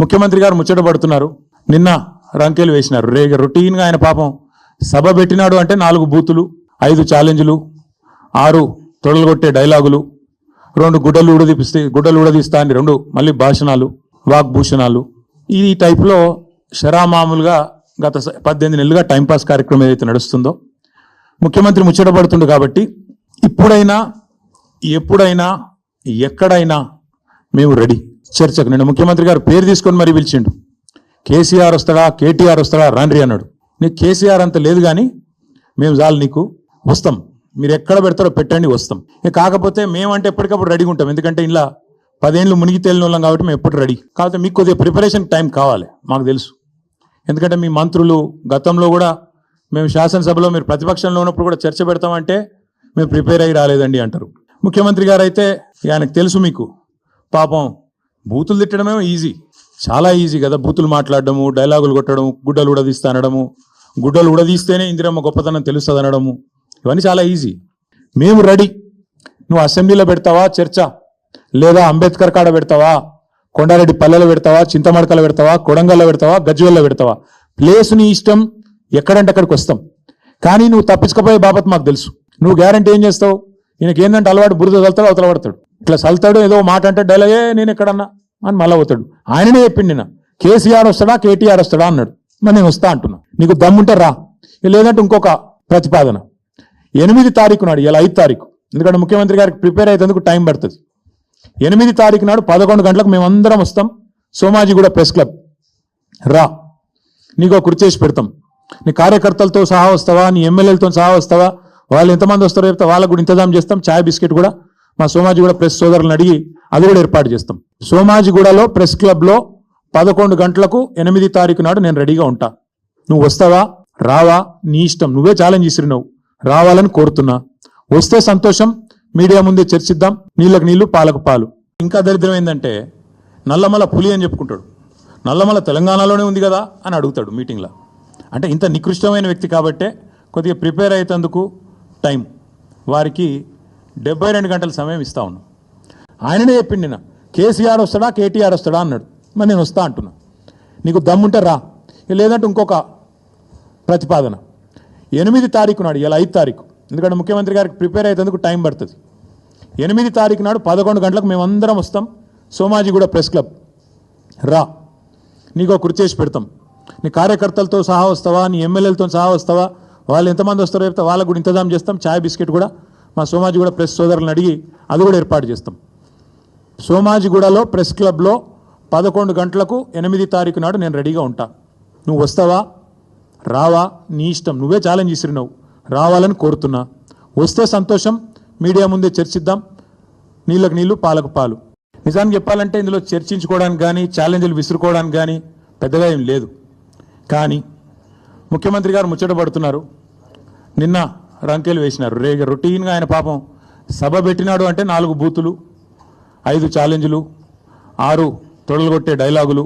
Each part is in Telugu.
ముఖ్యమంత్రి గారు ముచ్చట పడుతున్నారు. నిన్న రంకెలు వేసినారు. రే రొటీన్గా ఆయన పాపం సభ పెట్టినాడు అంటే నాలుగు బూతులు ఐదు ఛాలెంజ్లు ఆరు తొడలుగొట్టే డైలాగులు రెండు గుడ్డలు ఊడదీపిస్తే గుడ్డలు ఊడదీస్తా అని రెండు మళ్ళీ భాషణాలు వాగ్భూషణాలు. ఈ టైప్లో షరామామూలుగా గత పద్దెనిమిది నెలలుగా టైంపాస్ కార్యక్రమం ఏదైతే నడుస్తుందో ముఖ్యమంత్రి ముచ్చటపడుతుండు కాబట్టి ఇప్పుడైనా ఎప్పుడైనా ఎక్కడైనా మేము రెడీ. చర్చకు. నేను ముఖ్యమంత్రి గారు పేరు తీసుకొని మరీ పిలిచిండు. కేసీఆర్ వస్తాడా? కేటీఆర్ వస్తాడా? రండ్రి అన్నాడు. నీకు కేసీఆర్ అంత లేదు కానీ మేము చాలు నీకు వస్తాం. మీరు ఎక్కడ పెడతారో పెట్టండి వస్తాం. కాకపోతే మేమంటే ఎప్పటికప్పుడు రెడీగా ఉంటాం. ఎందుకంటే ఇలా పదేళ్ళు మునిగి తేలిన వాళ్ళం కాబట్టి మేము ఎప్పుడు రెడీ కాకపోతే మీకు కొద్దిగా ప్రిపరేషన్ టైం కావాలి మాకు తెలుసు. ఎందుకంటే మీ మంత్రులు గతంలో కూడా మేము శాసనసభలో మీరు ప్రతిపక్షంలో ఉన్నప్పుడు కూడా చర్చ పెడతామంటే మేము ప్రిపేర్ అయ్యి రాలేదండి అంటారు. ముఖ్యమంత్రి గారు అయితే ఆయనకు తెలుసు మీకు. పాపం బూతులు తిట్టడమే ఈజీ. చాలా ఈజీ కదా బూతులు మాట్లాడడము డైలాగులు కొట్టడం గుడ్డలు ఉడదీస్తా అనడము గుడ్డలు ఉడదీస్తేనే ఇందిరమ్మ గొప్పతనం తెలుస్తుంది అనడము. ఇవన్నీ చాలా ఈజీ. మేము రెడీ. నువ్వు అసెంబ్లీలో పెడతావా చర్చ? లేదా అంబేద్కర్ కాడ పెడతావా? కొండారెడ్డి పల్లెలో పెడతావా? చింతమడకలో పెడతావా? కొడంగల్లో పెడతావా? గజ్వేల్లో పెడతావా? ప్లేస్ నీ ఇష్టం ఎక్కడంటే అక్కడికి వస్తాం. కానీ నువ్వు తప్పించకపోయే బాబత్ మాకు తెలుసు. నువ్వు గ్యారంటీ ఏం చేస్తావు? ఈయనకి ఏంటంటే అలవాటు బురద చల్తాడు అవతల పడతాడు. ఇట్లా చల్తాడు ఏదో మాట అంటే డైలాగే నేను ఎక్కడన్నా అని మళ్ళా పోతాడు. ఆయననే చెప్పిండు నిన్న. కేసీఆర్ వస్తాడా? కేటీఆర్ వస్తాడా? అన్నాడు. మరి నేను వస్తా అంటున్నా. నీకు దమ్ముంటే రా. లేదంటే ఇంకొక ప్రతిపాదన. ఎనిమిది తారీఖు నాడు ఇలా ఐదు తారీఖు. ఎందుకంటే ముఖ్యమంత్రి గారికి ప్రిపేర్ అయ్యేందుకు టైం పడుతుంది. ఎనిమిది తారీఖు నాడు పదకొండు గంటలకు మేమందరం వస్తాం. Somajiguda press club. రా. నీకు ఒక కుర్చేసి పెడతాం. నీ కార్యకర్తలతో సహా వస్తావా? నీ ఎమ్మెల్యేలతో సహా వస్తావా? వాళ్ళు ఎంతమంది వస్తారో చెప్తే వాళ్ళకు కూడా ఇంతజాం చేస్తాం. చాయ్ బిస్కెట్ కూడా. మా సోమాజిగూడ ప్రెస్ సోదరులను అడిగి అది కూడా ఏర్పాటు చేస్తాం. సోమాజిగూడలో ప్రెస్ క్లబ్లో పదకొండు గంటలకు ఎనిమిది తారీఖు నాడు నేను రెడీగా ఉంటా. నువ్వు వస్తావా? రావా? నీ ఇష్టం. నువ్వే ఛాలెంజ్ ఇసిరినావు రావాలని కోరుతున్నా. వస్తే సంతోషం మీడియా ముందే చర్చిద్దాం నీళ్ళకు నీళ్ళు పాలకు పాలు. ఇంకా దరిద్రం ఏంటంటే నల్లమల పులి అని చెప్పుకుంటాడు. నల్లమల తెలంగాణలోనే ఉంది కదా అని అడుగుతాడు మీటింగ్లో. అంటే ఇంత నికృష్టమైన వ్యక్తి కాబట్టే కొద్దిగా ప్రిపేర్ అయ్యేందుకు టైం. వారికి డెబ్బై రెండు గంటల సమయం ఇస్తా ఉన్నాం. ఆయననే చెప్పిండి నిన్న కేసీఆర్ వస్తాడా కేటీఆర్ వస్తాడా అన్నాడు. మరి నేను వస్తా అంటున్నా. నీకు దమ్ముంటే రా. లేదంటే ఇంకొక ప్రతిపాదన. ఎనిమిది తారీఖు నాడు ఇలా ఐదు తారీఖు. ఎందుకంటే ముఖ్యమంత్రి గారికి ప్రిపేర్ అయ్యేందుకు టైం పడుతుంది. ఎనిమిది తారీఖు నాడు పదకొండు గంటలకు మేమందరం వస్తాం. Somajiguda press club. రా. నీకు ఒక కుర్చేసి పెడతాం. నీ కార్యకర్తలతో సహా వస్తావా? నీ ఎమ్మెల్యేలతో సహా వస్తావా? వాళ్ళు ఎంతమంది వస్తారో చెప్తే వాళ్ళకు కూడా ఇంతజాం చేస్తాం. చాయ్ బిస్కెట్ కూడా. మా సోమాజిగూడ ప్రెస్ సోదరులను అడిగి అది కూడా ఏర్పాటు చేస్తాం. సోమాజిగూడలో ప్రెస్ క్లబ్లో పదకొండు గంటలకు ఎనిమిది తారీఖు నాడు నేను రెడీగా ఉంటా. నువ్వు వస్తావా? రావా? నీ ఇష్టం. నువ్వే ఛాలెంజ్ ఇసిరినావు రావాలని కోరుతున్నా. వస్తే సంతోషం మీడియా ముందే చర్చిద్దాం. నీళ్ళకు నీళ్ళు పాలకు పాలు. నిజానికి చెప్పాలంటే ఇందులో చర్చించుకోవడానికి కానీ ఛాలెంజ్లు విసురుకోవడానికి కానీ పెద్దగా ఏం లేదు. కానీ ముఖ్యమంత్రి గారు ముచ్చట పడుతున్నారు. నిన్న రంకెలు వేసినారు. రే రొటీన్గా ఆయన పాపం సభ పెట్టినాడు అంటే నాలుగు బూతులు ఐదు ఛాలెంజ్లు ఆరు తొడలుగొట్టే డైలాగులు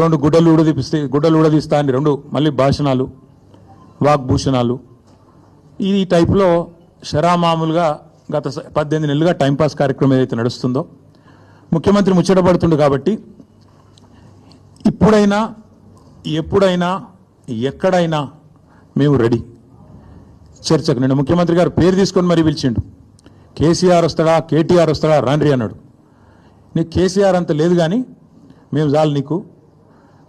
రెండు గుడ్డలు ఊడదీపిస్తే గుడ్డలు ఊడదీస్తా అని రెండు మళ్ళీ భాషణాలు వాగ్భూషణాలు. ఈ టైప్లో షరామామూలుగా గత పద్దెనిమిది నెలలుగా టైంపాస్ కార్యక్రమం ఏదైతే నడుస్తుందో ముఖ్యమంత్రి ముచ్చటపడుతుండు కాబట్టి ఇప్పుడైనా ఎప్పుడైనా ఎక్కడైనా మేము రెడీ. చర్చకు నిన్న ముఖ్యమంత్రి గారు పేరు తీసుకొని మరీ పిలిచిండు. కేసీఆర్ వస్తాడా? కేటీఆర్ వస్తాడా? రాండ్రి అన్నాడు. నీకు కేసీఆర్ అంత లేదు కానీ మేము చాలు నీకు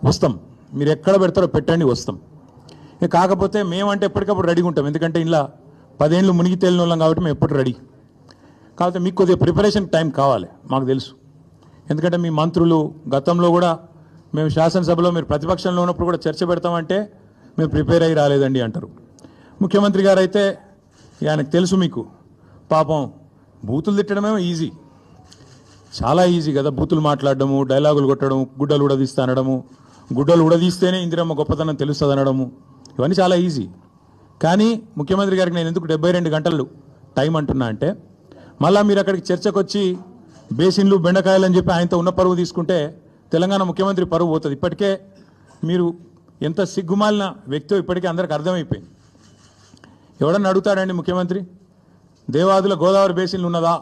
వస్తాం. మీరు ఎక్కడ పెడతారో పెట్టండి వస్తాం. ఇక కాకపోతే మేమంటే ఎప్పటికప్పుడు రెడీగా ఉంటాం. ఎందుకంటే ఇలా పదేళ్ళు మునిగి తేలిన వాళ్ళం కాబట్టి మేము ఎప్పుడు రెడీ. కాకపోతే మీకు కొద్దిగా ప్రిపరేషన్ టైం కావాలి మాకు తెలుసు. ఎందుకంటే మీ మంత్రులు గతంలో కూడా మేము శాసనసభలో మీరు ప్రతిపక్షంలో ఉన్నప్పుడు కూడా చర్చ పెడతామంటే మేము ప్రిపేర్ అయ్యి రాలేదండి అంటారు. ముఖ్యమంత్రి గారు అయితే ఆయనకు తెలుసు మీకు. పాపం బూతులు తిట్టడమే ఈజీ. చాలా ఈజీ కదా బూతులు మాట్లాడడము డైలాగులు కొట్టడం గుడ్డలు ఉడదీస్తా అనడము గుడ్డలు ఉడదీస్తేనే ఇందిరమ్మ గొప్పతనం తెలుస్తుంది అనడము. ఇవన్నీ చాలా ఈజీ. కానీ ముఖ్యమంత్రి గారికి నేను ఎందుకు డెబ్బై రెండు గంటలు టైం అంటున్నా అంటే మళ్ళీ మీరు అక్కడికి చర్చకు వచ్చి బేసిన్లు బెండకాయలు అని చెప్పి ఆయనతో ఉన్న పరువు తీసుకుంటే తెలంగాణ ముఖ్యమంత్రి పరువు పోతుంది. ఇప్పటికే మీరు ఎంత సిగ్గుమాలిన వ్యక్తో ఇప్పటికే అందరికి అర్థమైపోయింది. ఎవడన్నా అడుగుతాడండి ముఖ్యమంత్రి? దేవాదుల గోదావరి బేసిన్లు ఉన్నదా?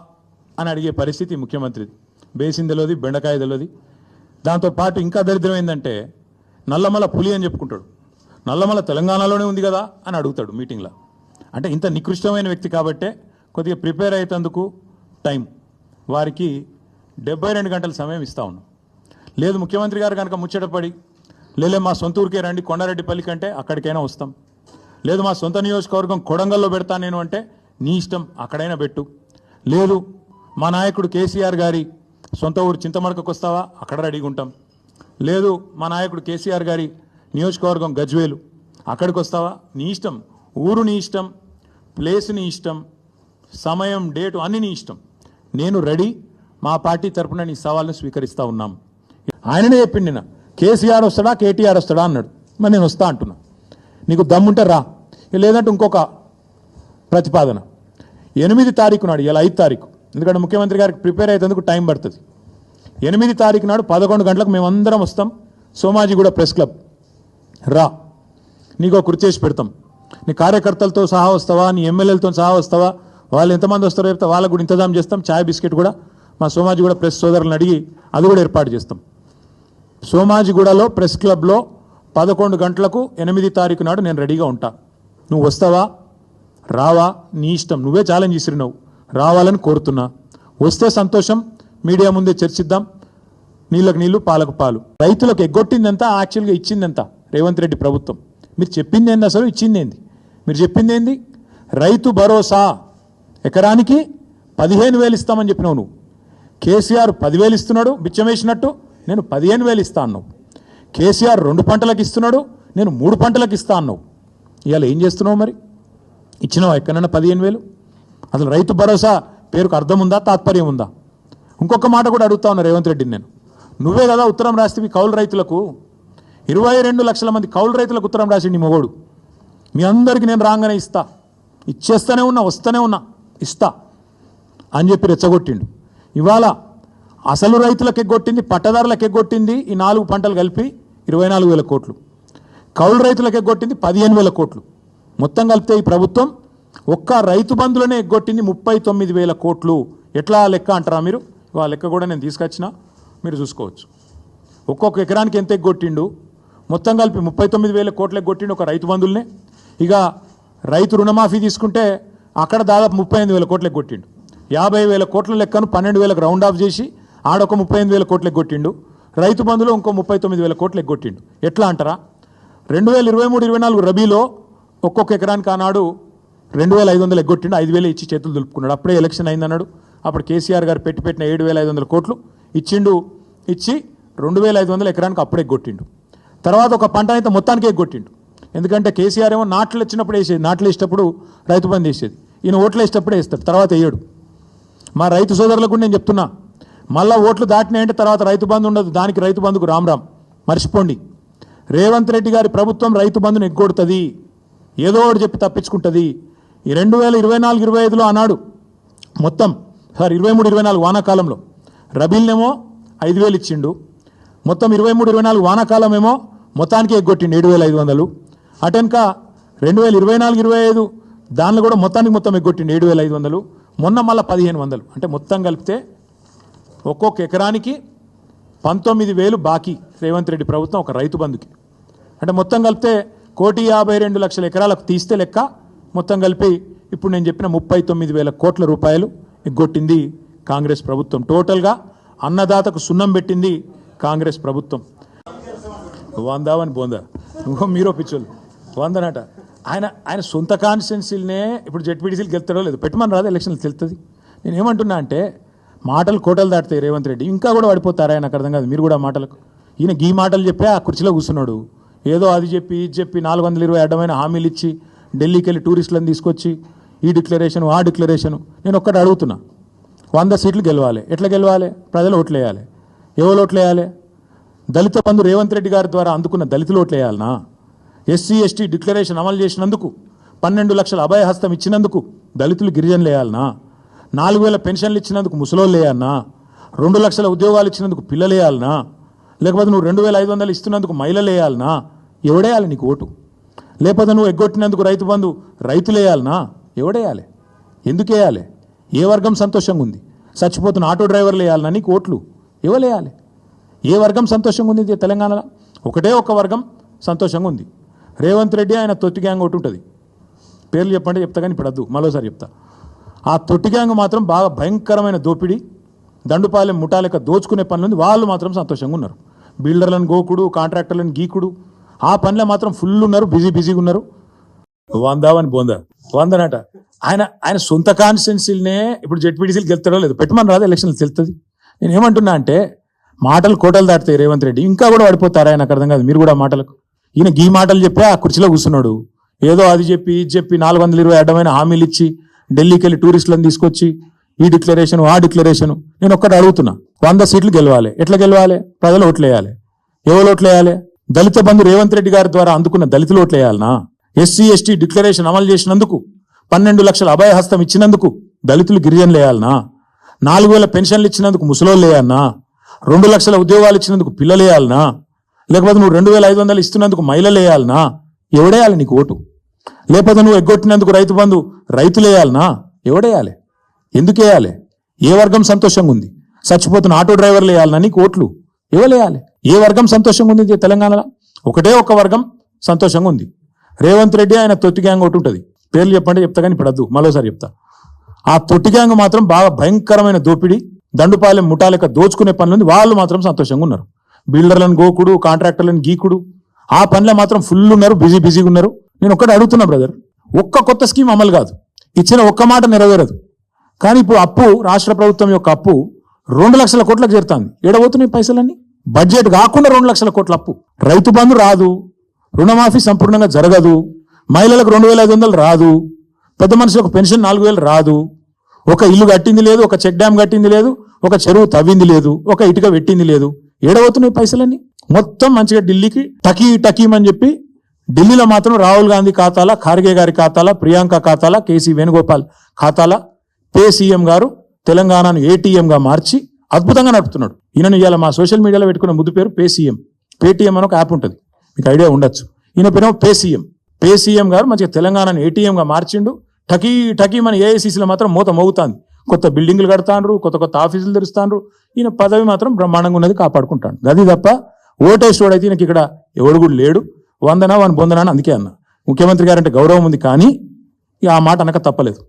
అని అడిగే పరిస్థితి ముఖ్యమంత్రిది. బేసిన్ తెలియదు బెండకాయ తెలియదు దాంతో పాటు ఇంకా దరిద్రం ఏంటంటే నల్లమల పులి అని చెప్పుకుంటాడు. నల్లమల తెలంగాణలోనే ఉంది కదా అని అడుగుతాడు మీటింగ్లో. అంటే ఇంత నికృష్టమైన వ్యక్తి కాబట్టే కొద్దిగా ప్రిపేర్ అయ్యేందుకు టైం. వారికి డెబ్బై రెండు గంటల సమయం ఇస్తా ఉన్నాం. లేదు ముఖ్యమంత్రి గారు కనుక ముచ్చటపడి లేలే మా సొంత ఊరికే రండి కొండారెడ్డిపల్లి కంటే అక్కడికైనా వస్తాం. లేదు మా సొంత నియోజకవర్గం కొడంగల్లో పెడతా నేను అంటే నీ ఇష్టం అక్కడైనా పెట్టు. లేదు మా నాయకుడు కేసీఆర్ గారి సొంత ఊరు చింతమడకకు వస్తావా? అక్కడ రెడీగా ఉంటాం. లేదు మా నాయకుడు కేసీఆర్ గారి నియోజకవర్గం గజ్వేలు. అక్కడికి వస్తావా? నీ ఇష్టం. ఊరు నీ ఇష్టం. ప్లేస్ నీ ఇష్టం. సమయం డేటు అన్ని నీ ఇష్టం. నేను రెడీ. మా పార్టీ తరపున నీ సవాల్ని స్వీకరిస్తా ఉన్నాం. ఆయననే చెప్పిండి నిన్న కేసీఆర్ వస్తాడా? కేటీఆర్ వస్తాడా? అన్నాడు. మరి నేను వస్తా అంటున్నా. నీకు దమ్ముంటే రా. లేదంటే ఇంకొక ప్రతిపాదన. ఎనిమిది తారీఖు నాడు ఇలా ఐదు తారీఖు. ఎందుకంటే ముఖ్యమంత్రి గారికి ప్రిపేర్ అయ్యేందుకు టైం పడుతుంది. ఎనిమిది తారీఖు నాడు పదకొండు గంటలకు మేమందరం వస్తాం. Somajiguda press club. రా. నీకు ఒక చేసి పెడతాం. నీ కార్యకర్తలతో సహా వస్తావా? నీ ఎమ్మెల్యేలతో సహా వస్తావా? వాళ్ళు ఎంతమంది వస్తారో చెప్తే వాళ్ళకు కూడా ఇంతజాం చేస్తాం. చాయ్ బిస్కెట్ కూడా మా సోమాజిగూడ ప్రెస్ సోదరులను అడిగి అది కూడా ఏర్పాటు చేస్తాం. సోమాజిగూడలో ప్రెస్ క్లబ్లో పదకొండు గంటలకు ఎనిమిది తారీఖు నాడు నేను రెడీగా ఉంటా. నువ్వు వస్తావా రావా నీ ఇష్టం. నువ్వే ఛాలెంజ్ ఇసిరినావు రావాలని కోరుతున్నా. వస్తే సంతోషం మీడియా ముందే చర్చిద్దాం. నీళ్ళకు నీళ్ళు పాలకు పాలు. రైతులకు ఎగ్గొట్టిందంతా యాక్చువల్గా ఇచ్చిందంత రేవంత్ రెడ్డి ప్రభుత్వం. మీరు చెప్పింది ఏంది అసలు? ఇచ్చింది ఏంది? మీరు చెప్పింది ఏంది? రైతు భరోసా ఎకరానికి పదిహేను వేలు ఇస్తామని చెప్పినావు నువ్వు. కేసీఆర్ పదివేలు ఇస్తున్నాడు బిచ్చం వేసినట్టు నేను పదిహేను వేలు ఇస్తా అన్నావు. కేసీఆర్ రెండు పంటలకు ఇస్తున్నాడు నేను మూడు పంటలకు ఇస్తా అన్నావు. ఇవాళ ఏం చేస్తున్నావు మరి? ఇచ్చినావా ఎక్కడైనా పదిహేను వేలు? అసలు రైతు భరోసా పేరుకు అర్థం ఉందా తాత్పర్యం ఉందా? ఇంకొక మాట కూడా అడుగుతా ఉన్నా రేవంత్ రెడ్డిని నేను. నువ్వే కదా ఉత్తరం రాస్తేవి కౌలు రైతులకు. ఇరవై రెండు లక్షల మంది కౌలు రైతులకు ఉత్తరం రాసిండి మొగోడు. మీ అందరికీ నేను రాగానే ఇస్తా. ఇచ్చేస్తూనే ఉన్నా వస్తూనే ఉన్నా ఇస్తా అని చెప్పి రెచ్చగొట్టిండు. ఇవాళ అసలు రైతులకు ఎగ్గొట్టింది పట్టదారులకు ఎగ్గొట్టింది ఈ నాలుగు పంటలు కలిపి ఇరవై నాలుగు వేల కోట్లు. కౌలు రైతులకు ఎగ్గొట్టింది పదిహేను వేల కోట్లు. మొత్తం కలిపితే ఈ ప్రభుత్వం ఒక్క రైతు బంధులనే ఎగ్గొట్టింది ముప్పై తొమ్మిది వేల కోట్లు. ఎట్లా లెక్క అంటారా మీరు? ఆ లెక్క కూడా నేను తీసుకొచ్చిన. మీరు చూసుకోవచ్చు. ఒక్కొక్క ఎకరానికి ఎంత ఎగ్గొట్టిండు? మొత్తం కలిపి ముప్పై తొమ్మిది వేల కోట్లు ఎగ్గొట్టిండు ఒక రైతు బంధువులనే. ఇక రైతు రుణమాఫీ తీసుకుంటే అక్కడ దాదాపు ముప్పై ఎనిమిది వేల కోట్లు ఎగ్గొట్టిండు. యాభై వేల కోట్ల లెక్కను పన్నెండు వేలకు రౌండ్ ఆఫ్ చేసి ఆడొక ముప్పై ఎనిమిది వేల కోట్లు ఎగ్గొట్టిండు. రైతు బంధులో ఇంకో ముప్పై తొమ్మిది వేల కోట్లు ఎగ్గొట్టిండు. ఎట్లా అంటారా? రెండు వేల ఇరవై మూడు ఇరవై నాలుగు రబీలో ఒక్కొక్క ఎకరానికి ఆనాడు రెండు వేల ఐదు వందలు ఎగ్గొట్టిండు ఐదు వేలు ఇచ్చి చేతులు దులుపుకున్నాడు. అప్పుడే ఎలక్షన్ అయిందన్నాడు. అప్పుడు కేసీఆర్ గారు పెట్టి పెట్టిన ఏడు వేల ఐదు వందల కోట్లు ఇచ్చిండు ఇచ్చి రెండు వేల ఐదు వందల ఎకరానికి అప్పుడే ఎగ్గొట్టిండు. తర్వాత ఒక పంట అయితే మొత్తానికి ఎగ్గొట్టిండు. ఎందుకంటే కేసీఆర్ ఏమో నాట్లు వచ్చినప్పుడు వేసేది నాట్లు వేసేటప్పుడు రైతు బంధు వేసేది ఈయన ఓట్లు వేసేటప్పుడు వేస్తాడు తర్వాత వేయడు. మా రైతు సోదరులకు కూడా నేను చెప్తున్నా మళ్ళా ఓట్లు దాటినాయంటే తర్వాత రైతు బంధు ఉండదు దానికి రైతు బంధుకు రామ్ రామ్. మర్చిపోండి. రేవంత్ రెడ్డి గారి ప్రభుత్వం రైతు బంధును ఎగ్గొడుతుంది ఏదో ఒకటి చెప్పి తప్పించుకుంటుంది. ఈ రెండు వేల ఇరవై నాలుగు ఇరవై ఐదులో ఆనాడు మొత్తం సార్ ఇరవై మూడు ఇరవై నాలుగు వానాకాలంలో రబీల్నేమో ఐదు వేలు ఇచ్చిండు. మొత్తం ఇరవై మూడు ఇరవై నాలుగు వానాకాలం ఏమో మొత్తానికి ఎగ్గొట్టిండు ఏడు వేల ఐదు వందలు. అటెనక రెండు వేల ఇరవై నాలుగు ఇరవై ఐదు దానిలో కూడా మొత్తానికి మొత్తం ఎగ్గొట్టిండు ఏడు వేల ఐదు వందలు. మొన్న మళ్ళీ పదిహేను వందలు. అంటే మొత్తం కలిపితే ఒక్కొక్క ఎకరానికి పంతొమ్మిది వేలు బాకీ రేవంత్ రెడ్డి ప్రభుత్వం ఒక రైతు బంధుకి. అంటే మొత్తం కలిపితే కోటి యాభై రెండు లక్షల ఎకరాలకు తీస్తే లెక్క మొత్తం కలిపి ఇప్పుడు నేను చెప్పిన ముప్పై తొమ్మిది వేల కోట్ల రూపాయలు ఎగ్గొట్టింది కాంగ్రెస్ ప్రభుత్వం. టోటల్గా అన్నదాతకు సున్నం పెట్టింది కాంగ్రెస్ ప్రభుత్వం. వందావని బోందా. ఇంకో మీరో పిచ్చోళ్ళు. వందనట. ఆయన ఆయన సొంత కాన్స్టిట్యున్సీలనే ఇప్పుడు జెడ్పీటీసీలు గెలుతాడో లేదు పెట్టమని రాదు? ఎలక్షన్లు తెలుస్తుంది నేను ఏమంటున్నా అంటే మాటలు కోటలు దాటుతాయి రేవంత్ రెడ్డి ఇంకా కూడా పడిపోతారా ఆయన అర్థం కాదు. మీరు కూడా మాటలకు. ఈయన గీ మాటలు చెప్పి ఆ కుర్చీలో కూర్చున్నాడు. ఏదో అది చెప్పి ఇది చెప్పి నాలుగు వందల ఇరవై అడ్డమైన హామీలు ఇచ్చి ఢిల్లీకి వెళ్ళి టూరిస్టులను తీసుకొచ్చి ఈ డిక్లరేషను ఆ డిక్లరేషను నేను ఒక్కటి అడుగుతున్నా. వంద సీట్లు గెలవాలి. ఎట్లా గెలవాలి? ప్రజలు ఓట్లు వేయాలి ఎవరు ఓట్లేయాలి? దళిత బంధు రేవంత్ రెడ్డి గారి ద్వారా అందుకున్న దళితులు ఓట్లేయాలనా? ఎస్సీ ఎస్టీ డిక్లరేషన్ అమలు చేసినందుకు పన్నెండు లక్షల అభయ హస్తం ఇచ్చినందుకు దళితులు గిరిజనులు వేయాలనా నాలుగు వేల పెన్షన్లు ఇచ్చినందుకు ముసలోళ్ళు వేయాలనా రెండు లక్షల ఉద్యోగాలు ఇచ్చినందుకు పిల్లలు వేయాలనా లేకపోతే నువ్వు రెండు వేల ఐదు వందలు ఇస్తున్నందుకు మహిళలు వేయాలనా ఎవడేయాలి నీకు ఓటు? లేకపోతే నువ్వు ఎగ్గొట్టినందుకు రైతు బంధు రైతులేయాలనా ఎవడేయాలి? ఎందుకు వేయాలి ఏ వర్గం సంతోషంగా ఉంది? చచ్చిపోతున్న ఆటో డ్రైవర్లు వేయాలనా నీకు ఓట్లు? ఇవ్వలేయాలి ఏ వర్గం సంతోషంగా ఉంది తెలంగాణలో? ఒకటే ఒక వర్గం సంతోషంగా ఉంది. రేవంత్ రెడ్డి ఆయన తొట్టి గ్యాంగ్ ఒకటి ఉంటుంది. పేర్లు చెప్పండి చెప్తా కానీ ఇప్పుడు వద్దు. మరోసారి చెప్తా. ఆ తొట్టి గ్యాంగ్ మాత్రం బాగా భయంకరమైన దోపిడీ దండుపాలెం ముఠాలెక్క దోచుకునే పనులు ఉంది. వాళ్ళు మాత్రం సంతోషంగా ఉన్నారు. బిల్డర్లను గోకుడు కాంట్రాక్టర్లను గీకుడు ఆ పనిలో మాత్రం ఫుల్ ఉన్నారు బిజీ బిజీగా ఉన్నారు. వందావని బోందా వందనట. ఆయన ఆయన సొంత కాన్స్టిట్యున్సీలనే ఇప్పుడు జెడ్పీటీసీలు గెలుతాడో లేదు పెట్టమని రాదు ఎలక్షన్లు తెలుస్తుంది. నేను ఏమంటున్నా అంటే మాటలు కోటలు దాటుతాయి రేవంత్ రెడ్డి ఇంకా కూడా పడిపోతారు ఆయన అర్థం కాదు మీరు కూడా మాటలకు. ఈయన గీ మాటలు చెప్పి ఆ కుర్చీలో కూర్చున్నాడు. ఏదో అది చెప్పి ఇది చెప్పి నాలుగు వందల ఇరవై అడ్డమైన హామీలు ఇచ్చి ఢిల్లీకి వెళ్ళి టూరిస్టులను తీసుకొచ్చి ఈ డిక్లరేషన్ ఆ డిక్లరేషన్. నేను ఒక్కటి అడుగుతున్నా వంద సీట్లు గెలవాలి. ఎట్లా గెలవాలి? ప్రజలు ఓట్లు వేయాలి ఎవరు ఓట్లు వేయాలి దళిత బంధు రేవంత్ రెడ్డి గారి ద్వారా అందుకున్న దళితులు ఓట్లేయాలనా ఎస్సీ ఎస్టీ డిక్లరేషన్ అమలు చేసినందుకు పన్నెండు లక్షల అభయహస్తం ఇచ్చినందుకు దళితులు గిరిజనులు వేయాలనా? నాలుగు వేల పెన్షన్లు ఇచ్చినందుకు ముసలోళ్ళు వేయాలనా? రెండు లక్షల ఉద్యోగాలు ఇచ్చినందుకు పిల్లలు వేయాలనా? లేకపోతే నువ్వు రెండు వేల ఐదు వందలు ఇస్తున్నందుకు మహిళలు వేయాలనా? ఎవడేయాలి నీకు ఓటు? లేకపోతే నువ్వు ఎగ్గొట్టినందుకు రైతు బంధు రైతులు వేయాలనా? ఎవడేయాలి ఎందుకు వేయాలి? ఏ వర్గం సంతోషంగా ఉంది? చచ్చిపోతున్న ఆటో డ్రైవర్లు వేయాలనా నీకు ఓట్లు? ఎవరు వేయాలి? ఏ వర్గం సంతోషంగా ఉంది తెలంగాణలో? ఒకటే ఒక వర్గం సంతోషంగా ఉంది రేవంత్ రెడ్డి ఆయన తొట్టి గ్యాంగ్ ఒకటి ఉంటుంది. పేర్లు చెప్పండి చెప్తా కానీ ఇప్పుడు వద్దు మరోసారి చెప్తా. ఆ తొట్టి గ్యాంగ్ మాత్రం బాగా భయంకరమైన దోపిడీ దండుపాలెం ముఠాలెక్క దోచుకునే పనులు ఉంది వాళ్ళు మాత్రం సంతోషంగా ఉన్నారు బిల్డర్లను గోకుడు కాంట్రాక్టర్లను గీకుడు ఆ పనిలో మాత్రం ఫుల్ ఉన్నారు బిజీ బిజీగా ఉన్నారు నేను ఒక్కటి అడుగుతున్నా బ్రదర్. ఒక్క కొత్త స్కీమ్ అమలు కాదు. ఇచ్చిన ఒక్క మాట నెరవేరదు. కానీ ఇప్పుడు అప్పు రాష్ట్ర ప్రభుత్వం యొక్క అప్పు రెండు లక్షల కోట్లకు చేరుతాంది. ఏడబోతున్నాయి పైసలన్నీ? బడ్జెట్ కాకుండా రెండు లక్షల కోట్ల అప్పు. రైతు బంధు రాదు. రుణమాఫీ సంపూర్ణంగా జరగదు. మహిళలకు రెండు వేల ఐదు వందలు రాదు. పెద్ద మనుషులకు పెన్షన్ నాలుగు వేలు రాదు. ఒక ఇల్లు కట్టింది లేదు ఒక చెక్ డ్యామ్ కట్టింది లేదు ఒక చెరువు తవ్వింది లేదు ఒక ఇటుక పెట్టింది లేదు. ఏడవుతున్నాయి పైసలన్నీ. మొత్తం మంచిగా ఢిల్లీకి టకీ టకీమ్ అని చెప్పి ఢిల్లీలో మాత్రం రాహుల్ గాంధీ ఖాతాల ఖార్గే గారి ఖాతాల ప్రియాంక ఖాతాల కేసీ వేణుగోపాల్ ఖాతాల. పే సీఎం గారు తెలంగాణను ఏటీఎంగా మార్చి అద్భుతంగా నడుపుతున్నాడు. ఈయనను ఇవాళ మా సోషల్ మీడియాలో పెట్టుకున్న ముద్దు పేరు పే సీఎం పేటీఎం అని ఒక యాప్ ఉంటుంది. మీకు ఐడియా ఉండొచ్చు. ఈయన పేరు పే సీఎం పే సీఎం గారు మంచిగా తెలంగాణను ఏటీఎంగా గా మార్చిండు. టకీ టకీ మన ఏఐసీసీలో మాత్రం మూత మోగుతాంది. కొత్త బిల్డింగ్లు కడతాండ్రు కొత్త కొత్త ఆఫీసులు తెరుస్తాండ్రు. ఈయన పదవి మాత్రం బ్రహ్మాండంగా ఉన్నది కాపాడుకుంటాడు. అది తప్ప ఓటేసుకోడైతే ఈయనకి ఇక్కడ ఎవడు కూడా లేడు. వందన వన్ బొందన అని అందుకే అన్న. ముఖ్యమంత్రి గారంటే గౌరవం ఉంది కానీ ఆ మాట అనక తప్పలేదు.